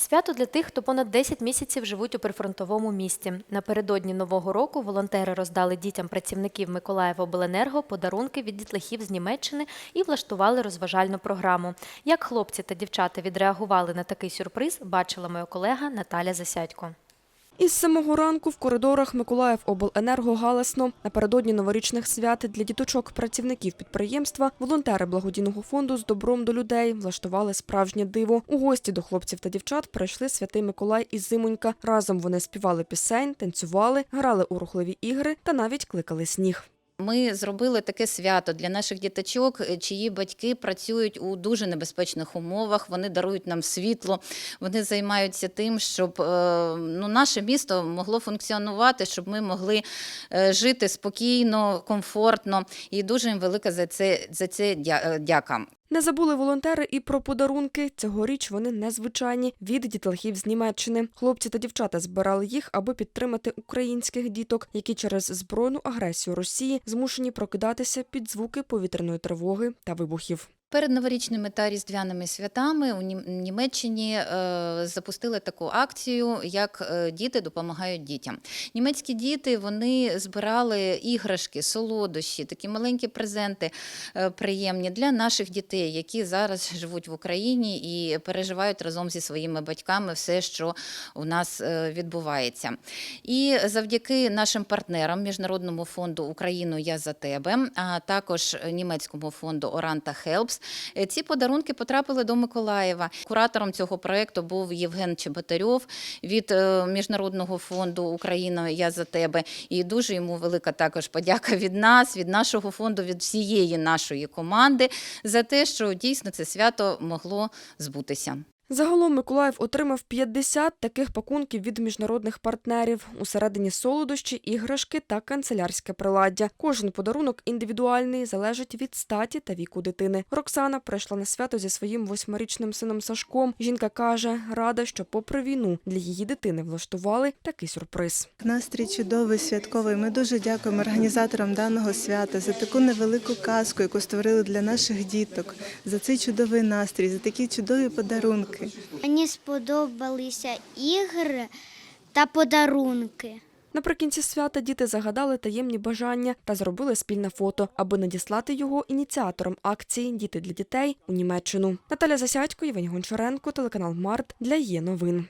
Свято для тих, хто понад 10 місяців живуть у прифронтовому місті. Напередодні нового року волонтери роздали дітям працівників Миколаєвобленерго подарунки від дітлахів з Німеччини і влаштували розважальну програму. Як хлопці та дівчата відреагували на такий сюрприз, бачила моя колега Наталя Засядько. Із самого ранку в коридорах Миколаївобленерго галасно. Напередодні новорічних свят для діточок працівників підприємства волонтери благодійного фонду з добром до людей влаштували справжнє диво. У гості до хлопців та дівчат прийшли святий Миколай і Зимонька. Разом вони співали пісень, танцювали, грали у рухливі ігри та навіть кликали сніг. Ми зробили таке свято для наших діточок, е, чиї батьки працюють у дуже небезпечних умовах. Вони дарують нам світло, вони займаються тим, щоб е, ну, наше місто могло функціонувати, щоб ми могли е, жити спокійно, комфортно. І дуже їм велика за це, за це дя- дяка. Не забули волонтери і про подарунки. Цьогоріч вони незвичайні від дітлахів з Німеччини. Хлопці та дівчата збирали їх, аби підтримати українських діток, які через збройну агресію Росії змушені прокидатися під звуки повітряної тривоги та вибухів. Перед новорічними та різдвяними святами у Німеччині е, запустили таку акцію, як е, діти допомагають дітям. Німецькі діти вони збирали іграшки, солодощі, такі маленькі презенти е, приємні для наших дітей, які зараз живуть в Україні і переживають разом зі своїми батьками все, що у нас відбувається. І завдяки нашим партнерам Міжнародному фонду Україну Я за тебе, а також німецькому фонду Оранта Хелпс, е, ці подарунки потрапили до Миколаєва. Куратором цього проекту був Євген Чеботарьов від е, Міжнародного фонду Україна Я за тебе. І дуже йому велика також подяка від нас, від нашого фонду, від всієї нашої команди за те, що дійсно це свято могло збутися. Загалом Миколаїв отримав 50 таких пакунків від міжнародних партнерів. Усередині солодощі, іграшки та канцелярське приладдя. Кожен подарунок індивідуальний, залежить від статі та віку дитини. Роксана прийшла на свято зі своїм восьмирічним сином Сашком. Жінка каже, рада, що попри війну для її дитини влаштували такий сюрприз. Настрій чудовий, святковий. Ми дуже дякуємо організаторам даного свята за таку невелику казку, яку створили для наших діток, за цей чудовий настрій, за такі чудові подарунки. Мені сподобалися ігри та подарунки. Наприкінці свята діти загадали таємні бажання та зробили спільне фото, аби надіслати його ініціаторам акції Діти для дітей у Німеччину. Наталя Засядько, Євгеній Гончаренко, телеканал Март для є новин.